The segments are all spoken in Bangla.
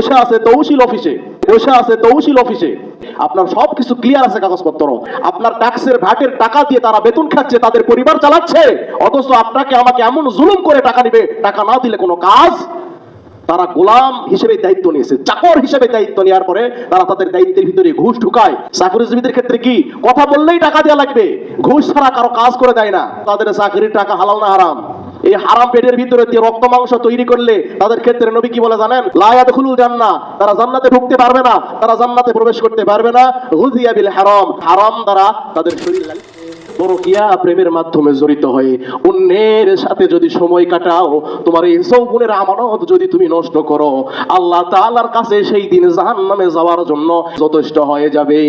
বসে আছে তহসিল অফিসে, বসে আছে তহসিল অফিসে। আপনার সব কিছু ক্লিয়ার আছে কাগজপত্র। আপনার ট্যাক্সের ভ্যাটের টাকা দিয়ে তারা বেতন খাচ্ছে, তাদের পরিবার চালাচ্ছে। অথচ আপনাকে আমাকে এমন জুলুম করে টাকা নিবে টাকা না দিলে কোনো কাজ তারা গোলাম হিসেবে দায়িত্ব নিয়েছে, চাকর হিসেবে দায়িত্ব নেওয়ার পরে তারা তাদের দায়িত্বের ভিতরে ঘুষ ঢুকায়। চাকরিজীবীদের ক্ষেত্রে কি? কথা বললেই টাকা দেওয়া লাগবে। ঘুষ ছাড়া কারও কাজ করে দেয় না। তাদের চাকরির টাকা হালাল না হারাম। এই হারাম পেটের ভিতরে দিয়ে রক্ত মাংস তৈরি করলে তাদের ক্ষেত্রে নবী কি বলে জানেন? লায়াত খুলুল জান্না। তারা জান্নাতে ঢুকতে পারবে না। তারা জান্নাতে প্রবেশ করতে পারবে না। গুজিয়া বিল হারাম। হারাম দ্বারা তাদের শরীর পরকিয়া প্রেমের মাধ্যমে জড়িত হয়ে, অন্যের সাথে যদি সময় কাটাও, তোমার এই যৌবনের আমানত যদি তুমি নষ্ট করো, আল্লাহ তাআলার কাছে সেই দিন জাহান্নামে যাওয়ার জন্য যথেষ্ট হয়ে যাবে।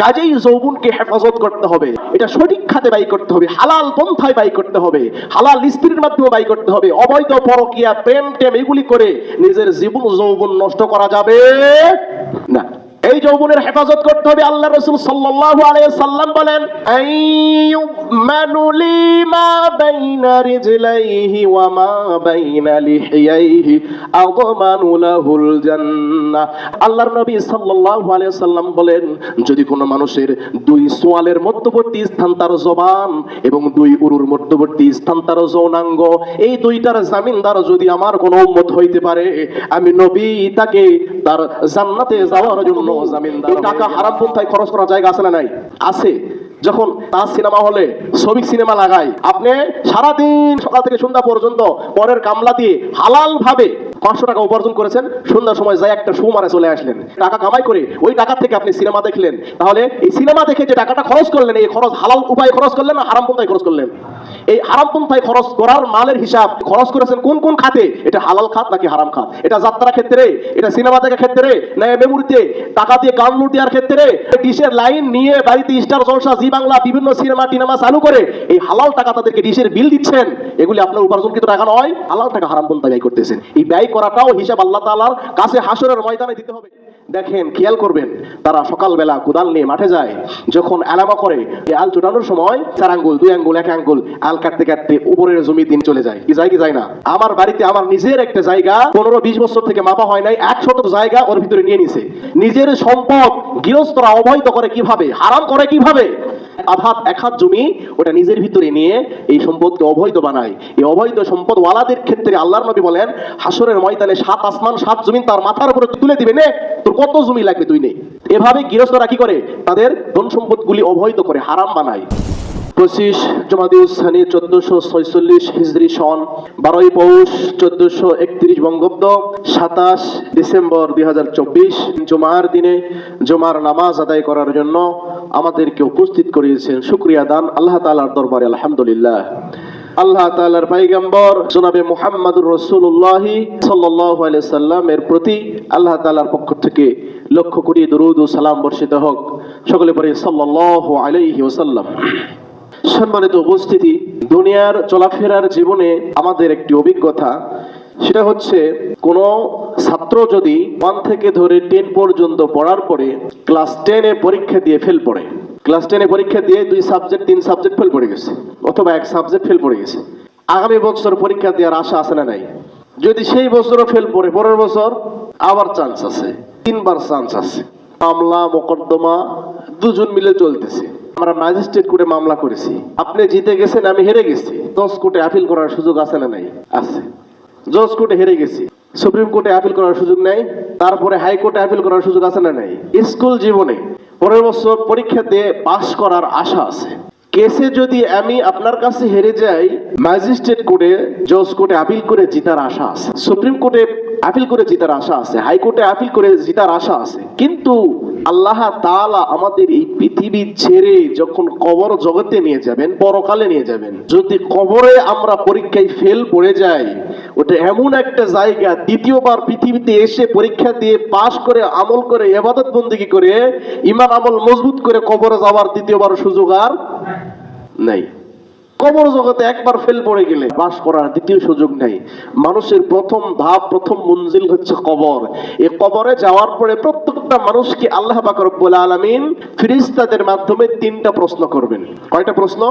কাজেই যৌবনকে হেফাজত করতে হবে। এটা সঠিক খাতে ব্যয় করতে হবে, হালাল পন্থায় ব্যয় করতে হবে, হালাল স্ত্রীর মাধ্যমে ব্যয় করতে হবে। অবৈধ, পরকিয়া প্রেম টেম এগুলি করে নিজের জীবন যৌবন নষ্ট করা যাবে না। এই যৌবনের হেফাজত করতে হবে আল্লাহ রসুল সাল্লাল্লাহু আলাইহি সাল্লাম বলেন সাল্লাম বলেন, যদি কোনো মানুষের দুই সোয়ালের মধ্যবর্তী স্থান তার জবান এবং দুই মধ্যবর্তী স্থান তার এই দুইটার জামিনদার যদি আমার কোনো উম্মত হইতে পারে, আমি নবী তাকে তার জান্নাতে যাওয়ার জন্য টাকা হারাম পন্থায় খরচ করার জায়গা আছে না নাই? আছে। যখন তার সিনেমা হলে শ্রমিক সিনেমা লাগায়, আপনি সারাদিন সকাল থেকে সন্ধ্যা পর্যন্ত পরের কামলা দিয়ে হালাল ভাবে পাঁচশো টাকা উপার্জন করেছেন। সন্ধ্যার সময় যাই একটা শো মারে চলে আসলেন। টাকা কামাই করে ওই টাকা থেকে আপনি সিনেমা দেখলেন। তাহলে এই সিনেমা দেখে যে টাকাটা খরচ করলেন, এই খরচ হালাল উপায়ে খরচ করলেন না হারাম পন্থায় খরচ করলেন? এই হারাম পন্থায় খরচ করার মালের হিসাব খরচ করেছেন কোন কোন খাতে? এটা হালাল খাত নাকি হারাম খাত? এটা যাত্রা ক্ষেত্রে, এটা সিনেমা দেখার ক্ষেত্রে, না মেমুরিতে টাকা দিয়ে গান লুট দেওয়ার ক্ষেত্রে? ডিশের লাইন নিয়ে বাড়িতে স্টার জলসা জি বাংলা বিভিন্ন সিনেমা টিনেমা চালু করে এই হালাল টাকা তাদেরকে ডিশের বিল দিচ্ছেন, এগুলি আপনার উপার্জনকৃত টাকা নয়, হালাল টাকা হারাম পন্থা ব্যয় করতেছেন। এই ব্যয় করাটাও হিসাব আল্লাহ তাআলার কাছে হাসরের ময়দানে দিতে হবে। দেখেন, খেয়াল করবেন, তারা সকালবেলা কোদাল নিয়ে মাঠে যায়, যখন এলামা করে আল চুটানোর সময় চার আঙ্গুল, দুই আঙ্গুল, এক আঙ্গুল, আল কাটতে কাটতে উপরের জমি দিন চলে যায়। কি যায় কি যায় না? আমার বাড়িতে আমার নিজের একটা জায়গা পনেরো বিশ বছর থেকে মাপা হয় নাই এক শত জায়গা ওর ভিতরে নিয়ে নিছে। নিজের সম্পদ গৃহস্থরা অবৈধ করে কীভাবে, হারাম করে কীভাবে? আধাত এক হাত জমি, ওটা নিজের ভিতরে নিয়ে এই সম্পদকে অবৈধ বানায়। এই অবৈধ সম্পদ ওয়ালাদের ক্ষেত্রে আল্লাহর নবী বলেন, হাসরের ময়দানে সাত আসমান, সাত জমি তার মাথার উপরে তুলে দিবে নে, তোর কত জমি লাগবে তুই নে। এভাবে গৃহস্থরা কি করে? তাদের ধন সম্পদগুলি অবৈধ করে হারাম বানায়। পঁচিশ জমাদিউসানি চোদ্দশো ছয়চল্লিশ হিজরি সন বারোই পৌষ চোদ্দশো একত্রিশ বঙ্গাব্দ সাতাশ ডিসেম্বর দুই হাজার চব্বিশ জমার দিনে জমার নামাজ আদায় করার জন্য আমাদেরকে উপস্থিত করিয়েছেন শুক্রিয়া দান আল্লাহ তালার দরবারে, আলহামদুলিল্লাহ। আল্লাহ তাআলার পাইগাম্বর জনাবে মুহাম্মাদুর রসুল্লাহি আলাইহি সাল্লামের প্রতি আল্লাহ তালার পক্ষ থেকে লক্ষ্য কোটি দরুদ ও সালাম বর্ষিত হোক। সকলে পরে সাল্লাল্লাহু আলাইহি ওয়াসাল্লাম। সম্মানিত উপস্থিতি, দুনিয়ার চলাফেরার জীবনে আমাদের একটি অভিজ্ঞতা। সেটা হচ্ছে, কোন ছাত্র যদি ওয়ান থেকে ধরে টেন পর্যন্ত পড়ার পরে ক্লাস টেনে পরীক্ষা দিয়ে ফেল পড়ে। ক্লাস টেনে পরীক্ষা দিয়ে দুই সাবজেক্ট, তিন সাবজেক্ট ফেল পড়ে গেছে, অথবা এক সাবজেক্ট ফেল পড়ে গেছে। আগামী বছর পরীক্ষা দেওয়ার আশা আছে না নাই? যদি সেই বছরও ফেল পড়ে, পরের বছর আবার চান্স আছে, তিনবার চান্স আছে। মামলা, মোকদ্দমা, দুজন মিলে চলতেছে। আমরা ম্যাজিস্ট্রেট কোর্টে মামলা করেছি। আপনি জিতে গেছেন, আমি হেরে গেছি। দশ কোর্টে আপিল করার সুযোগ আছে না নাই? আছে। জজ কোর্টে হেরে গেছি। সুপ্রিম কোর্টে আপিল করার সুযোগ নেই। তারপরে হাইকোর্টে আপিল করার সুযোগ আছে না নাই? স্কুল জীবনে পরের বছর পরীক্ষা দিয়ে পাশ করার আশা আছে। কেসে যদি আমি আপনার কাছে হেরে যাই ম্যাজিস্ট্রেট কোর্টে জজ কোর্টে আপিল করে জিতার আশা আছে। সুপ্রিম কোর্টে আপিল করে জিতার আশা আছে। হাইকোর্টে আপিল করে জিতার আশা আছে। কিন্তু আল্লাহ তাআলা আমাদের এই পৃথিবী ছেড়ে যখন কবর জগতে নিয়ে যাবেন, পরকালে নিয়ে যাবেন, যদি কবরে আমরা পরীক্ষায় ফেল পড়ে যাই, ওটা এমন একটা জায়গা, দ্বিতীয়বার পৃথিবীতে এসে পরীক্ষা দিয়ে পাশ করে, আমল করে এবাদত বন্দিগি করে ইমান আমল মজবুত করে কবরে যাওয়ার দ্বিতীয়বার সুযোগ আর নাই। কবর জগতে একবার ফেল পড়ে গেলে বাস করার দ্বিতীয় সুযোগ নেই। মানুষের প্রথম ধাপ, প্রথম মঞ্জিল হচ্ছে কবর। এই কবরে যাওয়ার পরে প্রত্যেকটা মানুষকে আল্লাহ পাক রব্বুল আলামিন ফিরিস্তাদের মাধ্যমে তিনটা প্রশ্ন করবেন। কয়টা প্রশ্ন?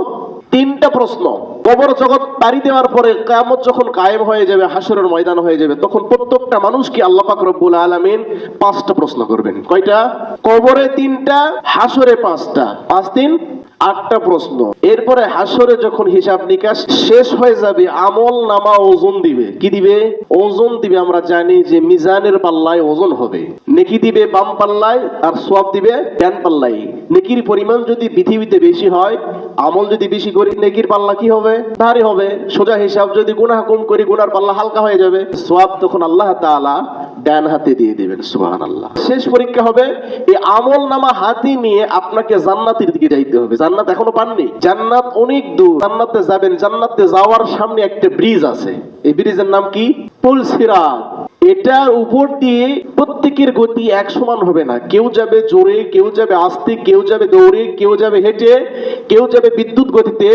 তিনটা প্রশ্ন। কবর জগৎ পাড়ি দেওয়ার পরে কায়ামত যখন কায়েম হয়ে যাবে, হাসরের ময়দান হয়ে যাবে, তখন প্রত্যেকটা মানুষকে আল্লাহ পাক রব্বুল আলামিন পাঁচটা প্রশ্ন করবেন। কয়টা? কবরে তিনটা, হাসরে পাঁচটা। পাঁচ তিন? আটটা প্রশ্ন। এরপরে হাসরে যখন হিসাব নিকাশ শেষ হয়ে যাবে, আমল নামা ওজন দিবে। কি দিবে? ওজন দিবে, আমরা জানি যে মিজানের পাল্লায় ওজন হবে। নেকি দিবে বাম পাল্লায়, আর সোয়াব দিবে ডান পাল্লায়। নেকির পরিমাণ যদি পৃথিবীতে বেশি হয় আমল যদি বেশি করি, নেকির পাল্লা কি হবে? ভারী হবে। সোজা হিসাব, যদি গুনাহ কম করি, গুনার পাল্লা হালকা হয়ে যাবে। সোয়াব তখন আল্লাহ তাআলা ডান হাতে দিয়ে দিবেন, সুবহানাল্লাহ। শেষ পরীক্ষা হবে, এই আমল নামা হাতি নিয়ে আপনাকে জান্নাতের দিকে যাইতে হবে। জান্নাত এখনও পাননি। জান্নাত অনেক দূর। জান্নাতে যাবেন, জান্নাতে যাওয়ার সামনে একটা ব্রিজ আছে। এই ব্রিজের নাম কি? পুলসিরাত। এটার উপর দিয়ে প্রত্যেকের গতি এক সমান হবে না। কেউ যাবে জোরে, কেউ যাবে আস্তে, কেউ যাবে দৌড়ে, কেউ যাবে হেঁটে, কেউ যাবে বিদ্যুৎ গতিতে,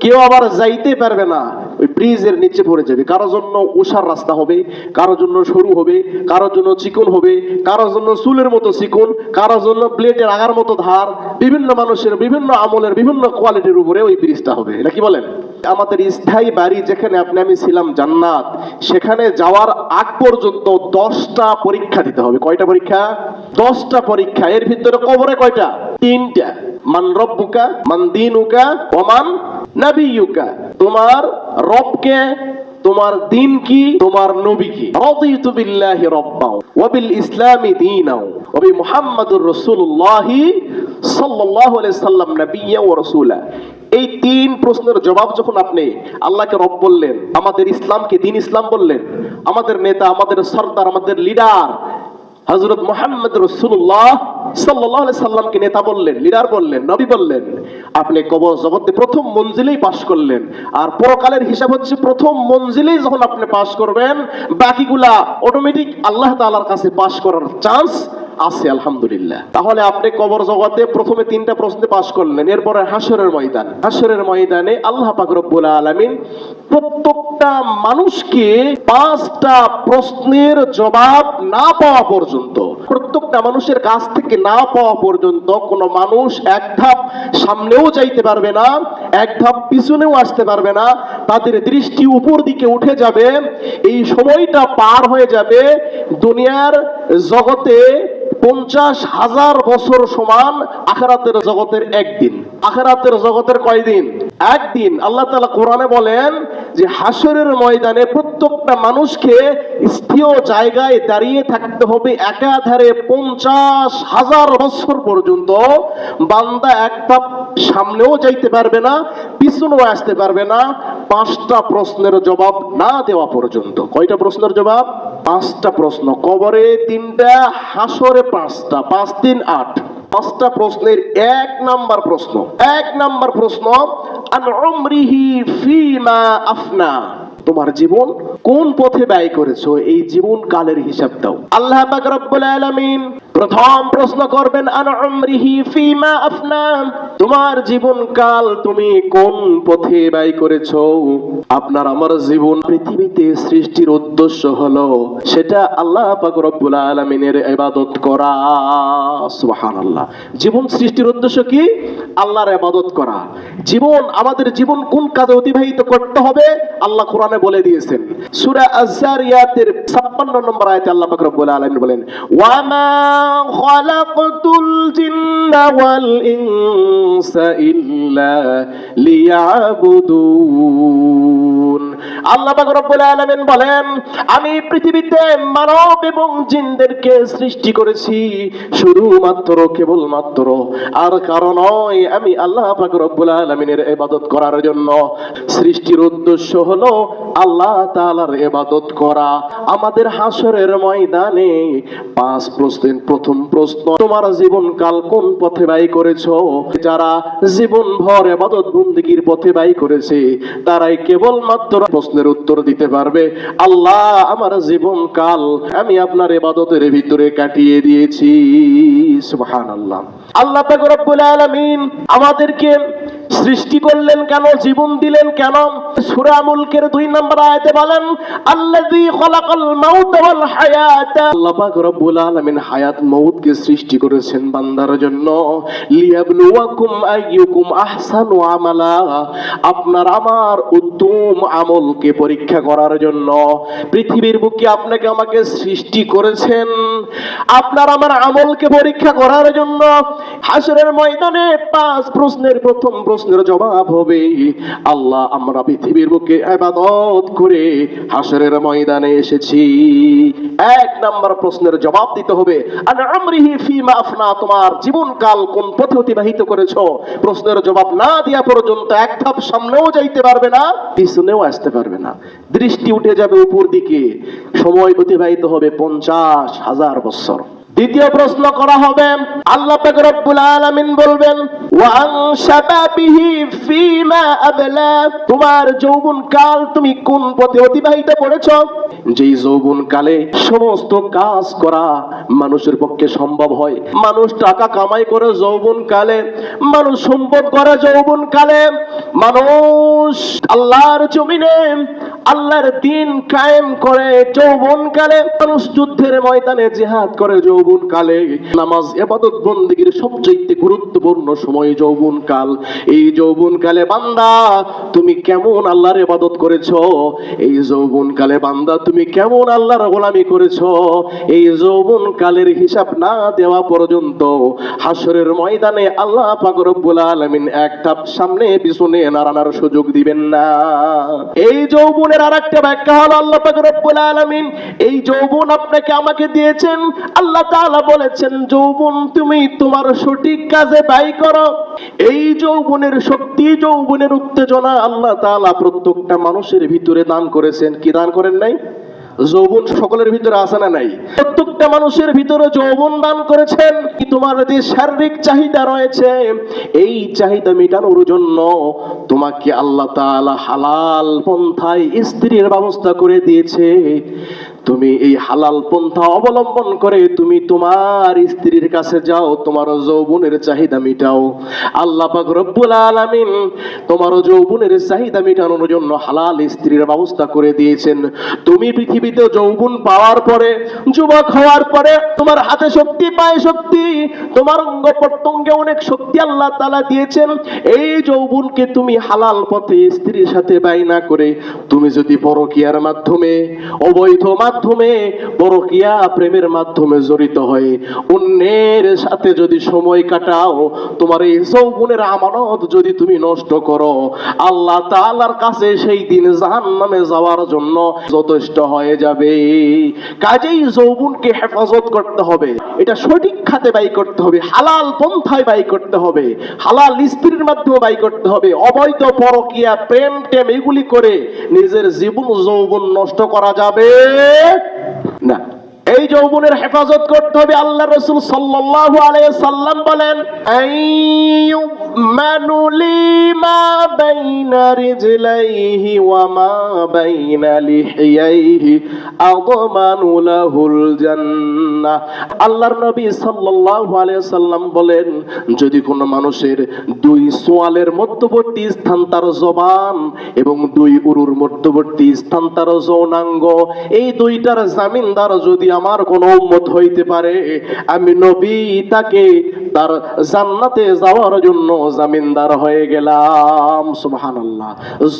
কেউ আবার যাইতে পারবে না। ওই ব্রিজের নিচে পড়ে যাবে। কারোর জন্য উষার রাস্তা হবে কারোর জন্য সরু হবে কারোর জন্য চিকন হবে কারোর জন্য চুলের মতো চিকন কারোর জন্য ব্লেডের আগার মতো ধার, বিভিন্ন মানুষের বিভিন্ন আমলের বিভিন্ন কোয়ালিটির উপরে ওই ব্রিজটা হবে। এটা কি বলেন? আমাদের স্থায়ী বাড়ি যেখানে আপনি, আমি ছিলাম জান্নাত, সেখানে যাওয়ার আগ পর্যন্ত দশটা পরীক্ষা দিতে হবে। কয়টা পরীক্ষা? দশটা পরীক্ষা। এর ভিতরে কবরে কয়টা? তিনটা। মান রব্বুকা, মান দিনুকা ওমান নাবিয়ুকা। তোমার রবকে, তোমার দিন কি তোমার নবী কি রাদিতু বিল্লাহি রাব্বাও ওয়া বিল ইসলামি দীনাও ওয়া বি মুহাম্মাদুর রাসূলুল্লাহি সাল্লাল্লাহু আলাইহি সাল্লাম, নাবিয়্যা ওয়া রাসূলা। এই তিন প্রশ্নের জবাব যখন আপনি আল্লাহকে রব বললেন, আমাদের ইসলামকে দিন ইসলাম বললেন, আমাদের নেতা, আমাদের সর্দার, আমাদের লিডার হজরত মোহাম্মদ রসুল্লাহ সাল্লাহ সাল্লামকে নেতা বললেন, লিডার বললেন, নবী বললেন, আপনি কবর জগতে প্রথম মঞ্জিলেই পাশ করলেন। আর পরকালের হিসাব হচ্ছে প্রথম মঞ্জিলেই যখন আপনি পাশ করবেন, বাকিগুলা অটোমেটিক আল্লাহ তাআলার কাছে পাশ করার চান্স আছে, আলহামদুলিল্লাহ। তাহলে আপনি কবর জগতে প্রথমে তিনটা প্রশ্নে পাশ করলেন, এরপরে হাসরের ময়দান। হাসরের ময়দানে আল্লাহ পাক রব্বুল আলামিন প্রত্যেকটা মানুষকে পাঁচটা প্রশ্নের জবাব না পাওয়া পর্যন্ত, প্রত্যেকটা মানুষের কাছ থেকে না পাওয়া পর্যন্ত কোনো মানুষ এক ধাপ সামনেও যাইতে পারবে না, এক ধাপ পিছনেও আসতে পারবে না। তাদের দৃষ্টি উপর দিকে উঠে যাবে, এই সময়টা পার হয়ে যাবে দুনিয়ার জগতে পঞ্চাশ হাজার বছর সমান আখেরাতের জগতের একদিন। আখেরাতের জগতের কয়দিন? একদিন। আল্লাহ তালা কোরআনে বলেন যে হাসরের ময়দানে প্রত্যেকটা মানুষকে স্থির জায়গায় দাঁড়িয়ে থাকতে হবে একাধারে পঞ্চাশ হাজার বছর পর্যন্ত। বান্দা এক ধাপ সামনেও যাইতে পারবে না, পিছনেও আসতে পারবে না। পাঁচটা প্রশ্নের জবাব না দেওয়া পর্যন্ত। কয়টা প্রশ্নের জবাব? পাঁচটা প্রশ্ন। কবরে তিনটা হাসরে পাঁচটা, পাঁচ, তিন, আট। পাঁচটা প্রশ্নের এক নাম্বার প্রশ্ন। এক নাম্বার প্রশ্ন ফিমা আফনা? তোমার জীবন কোন পথে ব্যয় করেছ? এই জীবন কালের হিসাব দাও। আল্লাহ রব্বুল আলামিন প্রথম প্রশ্ন করবেন, আন ফিমা আফনা? তোমার জীবন কাল তুমি কোন পথে ব্যয় করেছ? আপনার আমার জীবন পৃথিবীতে সৃষ্টির উদ্দেশ্য হলো সেটা আল্লাহ পাক রব্বুল আলামিনের ইবাদত করা। সুবহানাল্লাহ। জীবন সৃষ্টির উদ্দেশ্য কি? আল্লাহর ইবাদত করা। জীবন, আমাদের জীবন কোন কাজে অতিবাহিত করতে হবে? আল্লাহ কোরআনে বলে দিয়েছেন। সূরা আজ-জারিয়াতের 56 নম্বর আয়াতে আল্লাহ পাক রব্বুল আলামিন বলেন ওয়ামা খালাকতুল জিন্না ওয়াল ইনসা ইল্লা লিয়াবুদুন আল্লাহ পাক রব্বুল আলামিন বলেন, আমি পৃথিবীতে মানব এবং জিনদেরকে সৃষ্টি করেছি শুধুমাত্র, কেবলমাত্র। আর কারণ নয়, আমি আল্লাহ পাক রব্বুল আলামিনের ইবাদত করার জন্য। সৃষ্টির উদ্দেশ্য হলো আল্লাহ তাআলার ইবাদত করা। আমাদের হাসরের ময়দানে পাঁচ প্রশ্নের প্রথম প্রশ্ন, তোমার জীবনকাল কোন পথে ব্যয় করেছ? যারা জীবন ভর এবাদত বন্দিগির পথে ব্যয় করেছে। তারাই কেবলমাত্র প্রশ্নের উত্তর দিতে পারবে। আল্লাহ, আমার জীবন কাল আমি আপনার এবাদতের ভিতরে কাটিয়ে দিয়েছি। সুবহানাল্লাহ। আল্লাহ রব্বুল আলামিন আমাদেরকে সৃষ্টি করলেন কেন, জীবন দিলেন কেন? সূরা মুলকের দুই নম্বর আয়াতে বলেন মাউত হায়াত। সৃষ্টি করেছেন বান্দার জন্য। আপনার আমার উত্তম আমলকে পরীক্ষা করার জন্য পৃথিবীর বুকে আপনাকে আমাকে সৃষ্টি করেছেন। আপনার আমার আমলকে পরীক্ষা করার জন্য হাসরের ময়দানে পাঁচ প্রশ্নের প্রথম প্রশ্নের জবাব হবে, আল্লাহ আমরা পৃথিবীর বুকে আবাদত করে হাসরের ময়দানে এসেছি। এক নাম্বার প্রশ্নের জবাব দিতে হবে আর আমরিহি ফিমা আফনা, তোমার জীবনকাল কোন পথে অতিবাহিত করেছ? প্রশ্নের জবাব না দেওয়া পর্যন্ত এক ধাপ সামনেও যাইতে পারবে না, পিছনেও আসতে পারবে না। দৃষ্টি উঠে যাবে উপর দিকে। সময় অতিবাহিত হবে পঞ্চাশ হাজার বছর। দ্বিতীয় প্রশ্ন করা হবে, আল্লাহ পাক রব্বুল আলামিন বলবেন ওয়া আন শাবাবিহি ফিমা আবলা। তোমার যৌবন কাল তুমি কোন পথে অতিবাহিত করেছ? যেই যৌবন কালে সমস্ত কাজ করা মানুষের পক্ষে সম্ভব হয়। মানুষ টাকা কামাই করে যৌবন কালে, মানুষ সম্পদ করে যৌবন কালে, মানুষ আল্লাহর জমিনে, আল্লাহর দিন কায়েম করে যৌবন কালে, মানুষ যুদ্ধের ময়দানে জিহাদ করে যৌবন কালে নামাজ এবাদত বন্দীগীর সবচেয়ে গুরুত্বপূর্ণ সময় যৌবন কাল এই যৌবন কালে বান্দা, তুমি কেমন আল্লাহর ইবাদত করেছ? এই যৌবন কালে বান্দা, তুমি কেমন আল্লাহর গোলামি করেছ? এই যৌবন কালের হিসাব না দেওয়া পর্যন্ত হাসরের ময়দানে আল্লাহ পাক আলামিন এক ধাপ সামনে, পিছনে নাড়ানোর সুযোগ দিবেন না। এই যৌবনের আরেকটা ব্যাখ্যা হলো আল্লাহ পাক আলামিন, এই যৌবন আপনাকে আমাকে দিয়েছেন, আল্লাহ তাআলা বলেছেন, যৌবন তুমি তোমার সঠিক কাজে ব্যয় করো। এই যৌবনের শক্তি, যৌবনের উত্তেজনা আল্লাহ তাআলা প্রত্যেকটা মানুষের ভিতরে দান করেছেন। কি দান করেন নাই? যৌবন সকলের ভিতরে আছে না নাই? প্রত্যেকটা মানুষের ভিতরে যৌবন দান করেছেন। কি তোমার যে শারীরিক চাহিদা রয়েছে, এই চাহিদা মেটানোর জন্য তোমাকে আল্লাহ তাআলা হালাল পন্থায় স্ত্রীর ব্যবস্থা করে দিয়েছে। তুমি এই হালাল পন্থা অবলম্বন করে তুমি তোমার স্ত্রীর কাছে যাও, তোমার যৌবনের চাহিদা মিটাও। আল্লাহ রব্বুল আলামিন তোমার যৌবনের চাহিদা মিটানোর জন্য হালাল স্ত্রীর ব্যবস্থা করে দিয়েছেন। তুমি পৃথিবীতে যৌবন পাওয়ার পরে, যুবক হওয়ার পরে, তোমার হাতে শক্তি, পায়ে শক্তি, তোমার অঙ্গ প্রত্যঙ্গে অনেক শক্তি আল্লাহ তাআলা দিয়েছেন। এই যৌবনকে তুমি হালাল পথে স্ত্রীর সাথে ব্যয় না করে, তুমি যদি পরকিয়ার মাধ্যমে অবৈধ মাধ্যমে পরকিয়া প্রেমের মাধ্যমে জড়িত হয়ে। অন্যের সাথে যদি সময় কাটাও, তোমার এই যৌবনের আমানত যদি তুমি নষ্ট করো, আল্লাহ তাআলার কাছে সেই দিন জাহান্নামে যাওয়ার জন্য যথেষ্ট হয়ে যাবে। কাজেই যৌবনকে হেফাজত করতে হবে। এটা সঠিক খাতে ব্যয় করতে হবে, হালাল পন্থায় ব্যয় করতে হবে, হালাল স্ত্রীর মাধ্যমে ব্যয় করতে হবে, অবৈধ পরকিয়া প্রেম টেম এগুলি করে নিজের জীবন যৌবন নষ্ট করা যাবে। না। এই যৌবনের হেফাজত করতে হবে আল্লাহ রসুল সাল্লাল্লাহু আলাইহি সাল্লাম বলেন, আইয়ুমানু লিমা বাইনা রিজলাইহি ওয়া মা বাইনা লিহিয়াইহি লাহুল জান্নাহ। আল্লাহর নবী সাল্লাল্লাহু আলাইহি সাল্লাম বলেন, যদি কোনো মানুষের দুই সোয়ালের মধ্যবর্তী স্থান তার জবান এবং দুই উরুর মধ্যবর্তী স্থান তার যৌনাঙ্গ, এই দুইটার জামিনদার যদি আমার কোনো উম্মত হইতে পারে। আমি নবী তাকে তার জান্নাতে যাওয়ার জন্য জামিনদার হয়ে গেলাম। সুবহানাল্লাহ।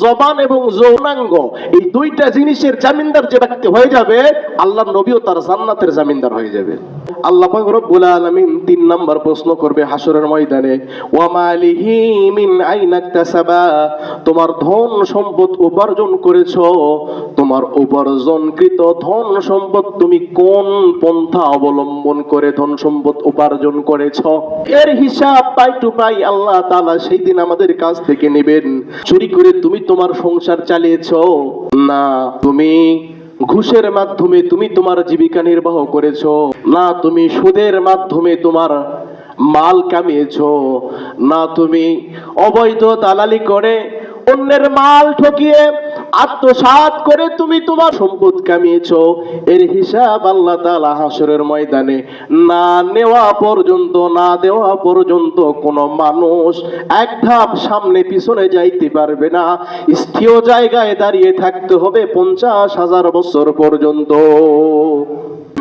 জবান এবং যৌনাঙ্গ এই দুইটা জিনিসের জামিনদার যে ব্যক্তি হয়ে যাবে আল্লাহ নবীও তার জান্নাতের জামিনদার হয়ে যাবে। আল্লাহ পাক রব্বুল আলামিন তিন নাম্বার প্রশ্ন করবে হাসরের ময়দানে, ওয়া মালিহি মিন আইনা ইকতাসাবা? তোমার ধন সম্পদ উপার্জন করেছ। তোমার উপার্জনকৃত ধন সম্পদ তুমি কোন পন্থা অবলম্বন করে ধন সম্পদ উপার্জন করেছ? এর হিসাব পাই টু পাই আল্লাহ তাআলা সেই দিন আমাদের কাছ থেকে নেবেন। চুরি করে তুমি তোমার সংসার চালিয়েছো? না, তুমি ঘুষের মাধ্যমে তুমি তোমার জীবিকা নির্বাহ করেছ, না তুমি সুদের মাধ্যমে তোমার মাল কামিয়েছ, না তুমি অবৈধ দালালি করে অন্যের মাল ঠকিয়ে আত্মসাৎ করে তুমি তোমার সম্পদ কামিয়েছো। এর হিসাব আল্লাহ তাআলা হাসরের ময়দানে না নেওয়া পর্যন্ত, না দেওয়া পর্যন্ত কোন মানুষ এক ধাপ সামনে পিছনে যাইতে পারবে না। স্থির জায়গায় দাঁড়িয়ে থাকতে হবে পঞ্চাশ হাজার বছর পর্যন্ত।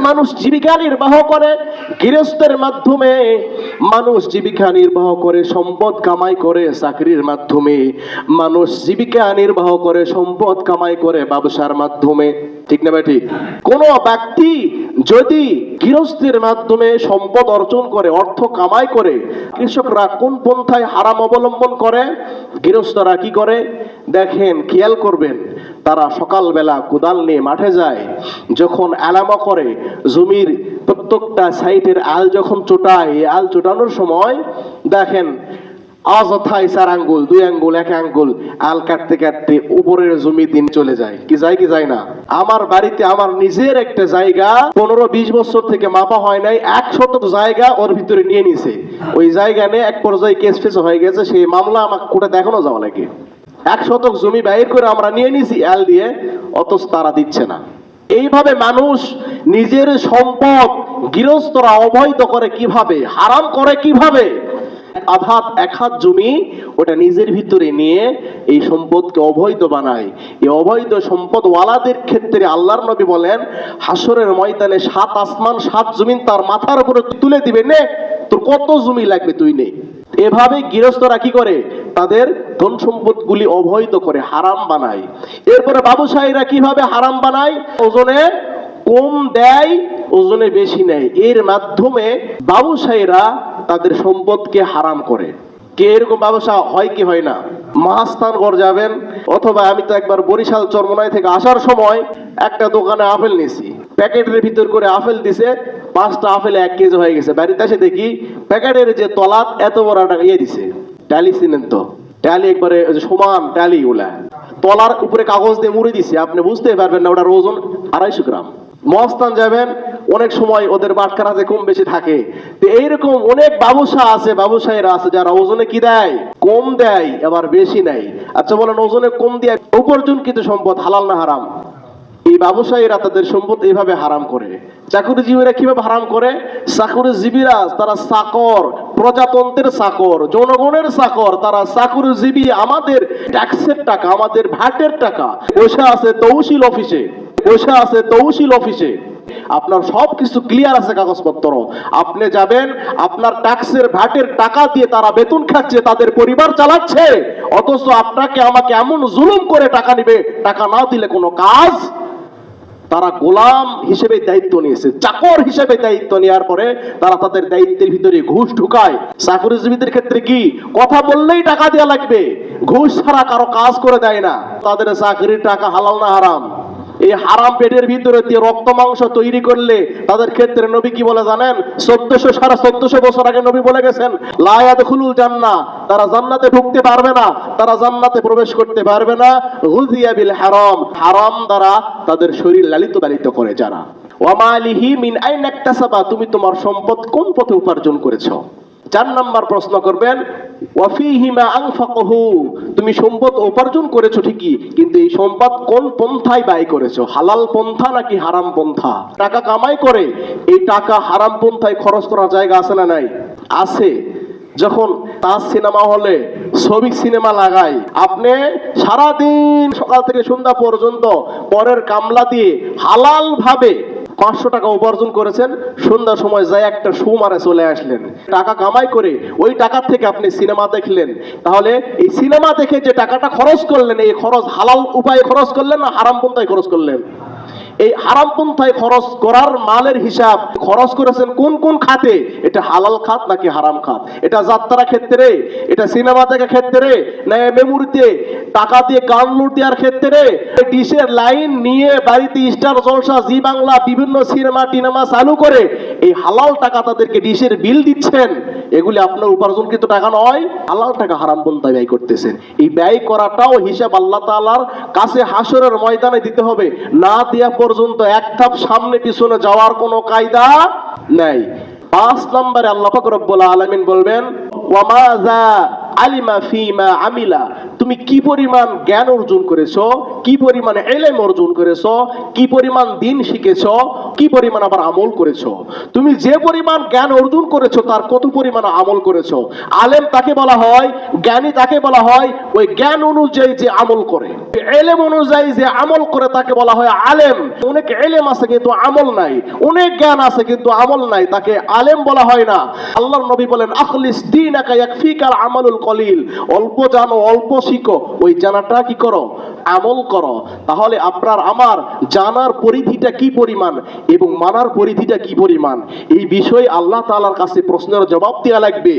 মানুষ জীবিকা নির্বাহ করে, গৃহস্থের মাধ্যমে মানুষ জীবিকা নির্বাহ করে, সম্পদ কামাই করে, চাকরির মাধ্যমে মানুষ জীবিকা নির্বাহ করে, সম্পদ কামাই করে, ব্যবসার মাধ্যমে। ঠিক না ঠিক? কোন ব্যক্তি যদি গৃহস্থের মাধ্যমে সম্পদ অর্জন করে, অর্থ কামাই করে, কৃষকরা কোন পন্থায় হারাম অবলম্বন করে? গৃহস্থরা কি করে? দেখেন, খেয়াল করবেন, তারা সকালবেলা কোদাল নিয়ে মাঠে যায়, যখন অ্যালামা করে, জমির প্রত্যেকটা সাইটের আল যখন চোটায়, এই আল চোটানোর সময় দেখেন চার আঙ্গুল, দুই আঙ্গুল, এক আঙ্গুল, আল কাটতে কাটতে উপরের জমি দিন চলে যায়। কি যায় কি যায় না? আমার বাড়িতে আমার নিজের একটা জায়গা পনেরো বিশ বছর থেকে মাপা হয় নাই শতক জায়গা ওর ভিতরে নিয়ে নিছে। ওই জায়গা নিয়ে এক পর্যায়ে কেস ফেস হয়ে গেছে, সেই মামলা আমাকে দেখানো যাওয়া লাগে। এক শতক জমি বাইর করে আমরা নিয়ে নিছি এল দিয়ে তারা দিচ্ছে না। এইভাবে মানুষ নিজের সম্পদ গৃহস্থরা অবৈধ করে কীভাবে, হারাম করে কীভাবে আধাত এক হাত জমি, ওটা নিজের ভিতরে নিয়ে এই সম্পদকে অবৈধ বানায়। এই অবৈধ সম্পদ ওয়ালাদের ক্ষেত্রে আল্লাহর নবী বলেন হাসরের ময়দানে সাত আসমান, সাত জমিন তার মাথার উপরে তুলে দিবে, নে, তোর কত জমি লাগবে তুই নে। এভাবে গৃহস্থরা কি করে? তাদের ধন সম্পদগুলি অবৈধ করে হারাম বানায়। এরপরে বাবুশাহীরা কীভাবে হারাম বানায়? ওজনে কম দেয়, ওজনে বেশি নেয়। এর মাধ্যমে বাবুশাহীরা তাদের সম্পদকে হারাম করে। কে এরকম ব্যবসা হয় কি হয় না? মহাস্থানগড় যাবেন, অথবা আমি তো একবার বরিশাল চরমনাই থেকে আসার সময় একটা দোকানে আপেল নিয়েছি প্যাকেটের ভিতর করে আপেল দিছে, পাঁচটা আপেল এক কেজি হয়ে গেছে। বাড়িতে এসে দেখি প্যাকেটের যে তলাত এত বড় একটা ইয়ে দিছে। ট্যালি চিনেন তো? ট্যালি একবারে সমান ট্যালি গুলা তলার উপরে কাগজ দিয়ে মুড়ে দিছে। আপনি বুঝতে পারবেন না, ওটার ওজন আড়াইশো গ্রাম। মহাস্থান যাবেন অনেক সময় ওদের বাটখারাতে কম বেশি থাকে। তো এইরকম অনেক বাবুসা আছে বাবুসাহীরা আছে যারা ওজনে কি দেয়? কম দেয়, আবার বেশি নেয়। আচ্ছা বলেন, ওজনে কম দিয়ে উপার্জন কিন্তু সম্পদ হালাল না হারাম? এই ব্যবসায়ীরা তাদের সম্পদ এইভাবে হারাম করে। চাকুরিজীবীরা কীভাবে হারাম করে? চাকুরিজীবীরা তারা চাকর, প্রজাতন্ত্রের চাকর, জনগণের চাকর, তারা চাকুরিজীবী, আমাদের ট্যাক্সের টাকা, আমাদের ভ্যাটের টাকা। বসে আছে তহসিল অফিসে বসে আছে তহসিল অফিসে। আপনার সব কিছু ক্লিয়ার আছে কাগজপত্র। আপনি যাবেন, আপনার ট্যাক্সের ভ্যাটের টাকা দিয়ে তারা বেতন খাচ্ছে, তাদের পরিবার চালাচ্ছে, অথচ আপনাকে আমাকে এমন জুলুম করে টাকা নিবে, টাকা না দিলে কোনো কাজ? তারা গোলাম হিসেবে দায়িত্ব নিয়েছে, চাকর হিসেবে দায়িত্ব নেওয়ার পরে তারা তাদের দায়িত্বের ভিতরে ঘুষ ঢুকায়। চাকরিজীবীদের ক্ষেত্রে কি? কথা বললেই টাকা দেওয়া লাগবে, ঘুষ ছাড়া কারও কাজ করে দেয় না। তাদের চাকরির টাকা হালাল না হারাম। এই হারাম পেটের ভিতরে দিয়ে রক্ত মাংস তৈরি করলে তাদের ক্ষেত্রে নবী কি বলে জানেন? চোদ্দশো সাড়ে চোদ্দশো বছর আগে নবী বলে গেছেন লায়াত খুলুল জান্না তারা জান্নাতে ঢুকতে পারবে না, তারা জান্নাতে প্রবেশ করতে পারবে না। হুজিয়া বিল হারাম হারাম দ্বারা তাদের শরীর লালিত পালিত করে যারা। ওয়ামালিহি মিন আইন একতাসাবা তুমি তোমার সম্পদ কোন পথে উপার্জন করেছ? চার নাম্বার প্রশ্ন করবেন, ওয়াফিহিমা আনফাকহু তুমি সম্পদ উপার্জন করেছ ঠিকই, কিন্তু এই সম্পদ কোন পন্থায় ব্যয় করেছ? হালাল পন্থা নাকি হারাম পন্থা? টাকা কামাই করে, এই টাকা হারাম পন্থায় খরচ করার জায়গা আছে না নাই? আছে। যখন তাজ সিনেমা হলে শ্রমিক সিনেমা লাগাই আপনি সারাদিন সকাল থেকে সন্ধ্যা পর্যন্ত পরের কামলা দিয়ে হালাল ভাবে পাঁচশো টাকা উপার্জন করেছেন, সন্ধ্যার সময় যায় একটা শু মারে চলে আসলেন। টাকা কামাই করে ওই টাকার থেকে আপনি সিনেমা দেখলেন। তাহলে এই সিনেমা দেখে যে টাকাটা খরচ করলেন, এই খরচ হালাল উপায়ে খরচ করলেন না হারাম পন্থায় খরচ করলেন? এই হারাম পন্থায় খরচ করার মালের হিসাব। খরচ করেছেন কোন কোন খাতে? এটা হালাল খাত নাকি হারাম খাত? এটা যাত্রা ক্ষেত্রে? এটা সিনেমা দেখা ক্ষেত্রে? না মেমুরিতে টাকা দিয়ে গান লুট দেওয়ার ক্ষেত্রে? ডিশের লাইন নিয়ে বাড়িতে স্টার জলসা, জি বাংলা, বিভিন্ন সিনেমা, টিনেমা চালু করে এই হালাল টাকা তাদেরকে ডিশের বিল দিচ্ছেন। এগুলি আপনার উপার্জনকৃত টাকা নয়, হালাল টাকা হারাম পন্থায় ব্যয় করতেছেন। এই ব্যয় করাটাও হিসাব আল্লাহ তাআলার কাছে হাসরের ময়দানে দিতে হবে। না দেওয়া পর্যন্ত এক ধাপ সামনে পিছনে যাওয়ার কোনো কায়দা নাই। পাঁচ নম্বরে আল্লাহ রব্বুল আলামিন বলবেন ওয়ামাজা আলিমা ফিমা আমিলা। তুমি কি পরিমাণ জ্ঞান অর্জন করেছ? কি পরিমাণ এলেম অর্জন করেছ? কি পরিমাণ দিন শিখেছো? কি পরিমাণ আবার আমল করেছ? তুমি যে পরিমাণ জ্ঞান অর্জন করেছ, তার কত পরিমাণ আমল করেছ? আলেম তাকে বলা হয়, জ্ঞানী তাকে বলা হয়, ওই জ্ঞান অনুযায়ী যে আমল করে। এলেম অনুযায়ী যে আমল করে, তাকে বলা হয় আলেম। অনেক এলেম আছে কিন্তু আমল নাই। অনেক জ্ঞান আছে কিন্তু আমল নাই। তাকে আলেম বলা হয় না। আল্লাহর নবী বলেন, আখলিস দীনাকা ইয়াকফিকাল আমালুল কলিল। অল্প জানো, অল্প শিখো। ওই জানাটা কি করো? আমল করো, তাহলে আপনার, আমার জানার পরিধিটা কি পরিমাণ এবং মানার পরিধিটা কি পরিমাণ? এই বিষয়ে আল্লাহ তালার কাছে প্রশ্নের জবাব দেওয়া লাগবে।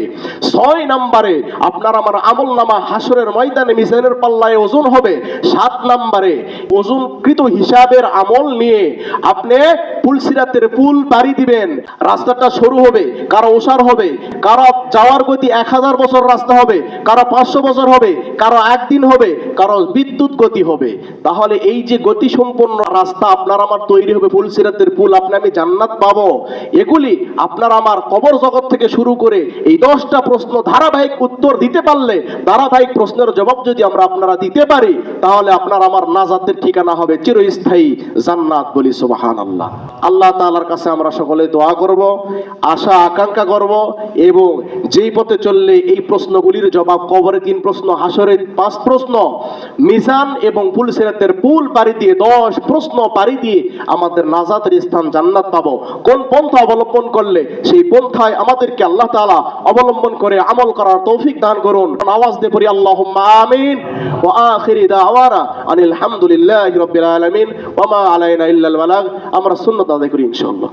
ছয় নম্বরে, আপনার আমার আমল নামা হাসরের ময়দানে মিজানের পাল্লায় ওজন হবে। সাত নম্বরে, ওজনকৃত হিসাবের আমল নিয়ে আপনি পুলসিরাতের পুল পাড়ি দিবেন। রাস্তাটা সরু হবে, কারও ওসার হবে, কারও যাওয়ার গতি এক হাজার বছর রাস্তা হবে, কারও পাঁচশো বছর হবে, কারও একদিন হবে, কারও বিদ্যুৎ গতি হবে। তাহলে এই যে গতি সম্পন্ন রাস্তা আপনার আমার তৈরি হবে পুলসিরাতের পুল আপনি আমি জান্নাত পাবো। এগুলি আপনার আমার কবর জগৎ থেকে শুরু করে এই দশটা প্রশ্ন ধারাবাহিক উত্তর দিতে পারলে, ধারাবাহিক প্রশ্নের জবাব যদি আমরা আপনারা দিতে পারি, তাহলে আপনার আমার নাজাতের ঠিকানা হবে চিরস্থায়ী জান্নাত বলি সুবাহান আল্লাহ আল্লাহ তাআলার কাছে আমরা সকলে দোয়া করব, আশা, আকাঙ্ক্ষা করব এবং যেই পথে চললে এই প্রশ্নগুলির জবাব কবরে তিন প্রশ্ন হাসরে পাঁচ প্রশ্ন, মিজান এবং পুলসিরাতের পুল পাড়ি দিয়ে, দশ প্রশ্ন পাড়ি দিয়ে আমাদের নাজাতের স্থান জান্নাত পাবো। কোন পন্থা অবলম্বন করলে সেই পন্থায় আমাদেরকে আল্লাহ তাআলা অবলম্বন করে আমল করার তৌফিক দান করুন। আওয়াজ দিয়ে পড়ি, আল্লাহুম্মা আমিন ওয়া আখিরি দাওয়ানা আনিল হামদুলিল্লাহি রাব্বিল আলামিন ওয়া মা আলাইনা ইল্লাল আমরা সুন্নাত আদায় করি ইনশাআল্লাহ।